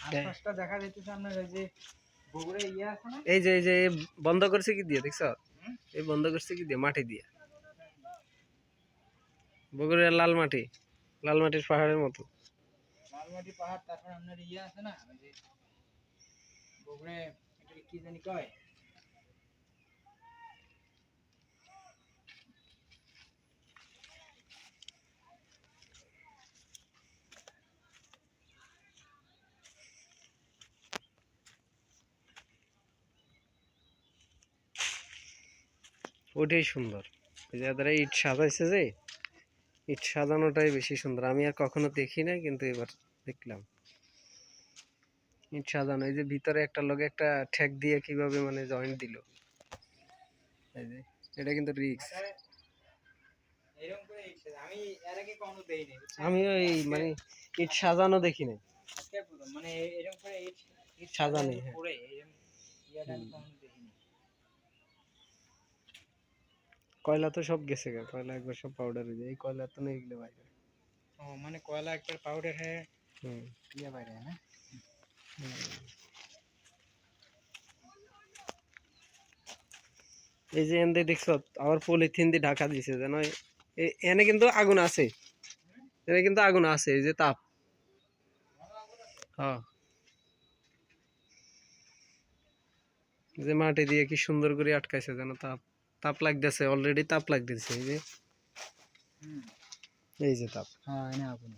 আশপাশটা দেখা যাইতেছে আপনার ওই যে বগুড়া ইয়ে আছে না? এই যে এই যে বন্ধ করছে কি দিয়ে দেখছ? এই বন্ধ করছে কি দিয়ে? মাটি দিয়ে। বগুড়ার লাল মাটি লাল মাটির পাহাড়ের মতো। লাল মাটি পাহাড় তারপর আপনার ইয়ে আছে না ওই যে বগুড়ে কি জানি কয়? ওটাই সুন্দর। এই যে এদের ইট সাজাইছে যে ইট সাজানোটাই বেশি সুন্দর। আমি আর কখনো দেখি নাই কিন্তু এবার দেখলাম। ইট সাজানো এই যে ভিতরে একটা লোক একটা ঠেক দিয়ে কীভাবে মানে জয়েন্ট দিল। এই যে এটা কিন্তু রিক্স আমি ওই মানে ইট সাজানো দেখি নাই। মানে এরকম করে ইট ইট সাজানো হ্যাঁ। করে এরকম ইয়েটা আমি কখনো দেখিনি কয়লা তো সব গেছে গা কয়লা একবার সব পাউডার হয়ে যায়। এই কয়লা তো নেই এগুলো বাইরে। ও মানে কয়লা একবার পাউডার হয়ে হুম। ইয়ে বাইরে না এই যে এনে দেখছ আবার পলিথিন দিয়ে ঢাকা দিছে যেন এনে কিন্তু আগুন আছে। এনে কিন্তু আগুন আছে এই যে তাপ। হ্যাঁ। যে মাটি দিয়ে কি সুন্দর করে আটকাইছে যেন তাপ। তাপ লাগতেছে অলরেডি তাপ লাগতেছে এই যে। হুম। এই যে তাপ। হ্যাঁ এনে আগুন